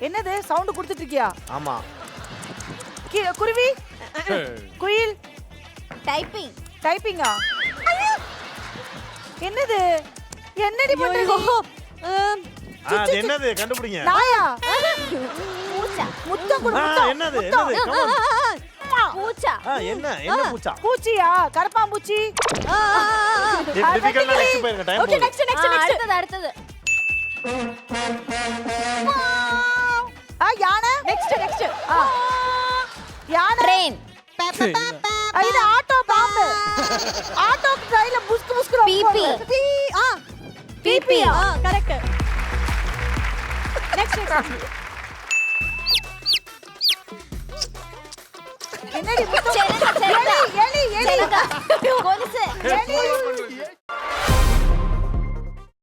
என்னது? சவுண்ட் கொடுத்துட்டு இருக்கியா ஆமா. கி- குருவி? குயில்? டைப்பிங். டைப்பிங்கா? என்னது? என்னடி பண்றீங்க ஆ, அது என்னது? கண்டுபிடிங்க. நாயா? பூச்சா முத்தம் கொடு ஆ, முத்தம். என்னது? முத்தம். என்னது? Come on. பூச்சா ஆ, என்ன? என்ன பூச்சா பூச்சியா? கரப்பாம்பூச்சி? டிஃபிகல்ட்டா நெக்ஸ்ட் போயிருங்க டைம் ஓகே போகுது. நெக்ஸ்ட் நெக்ஸ்ட் நெக்ஸ்ட் அடுத்தது அடுத்தது. யானை ட்ரெயின் ஆ, இது ஆட்டோ பாம்பு ஆட்டோ கையில புஸ்கு புஸ்கு பிபி. ஆ பிபி ஆ கரெக்ட் நெக்ஸ்ட் நெக்ஸ்ட் என்னடி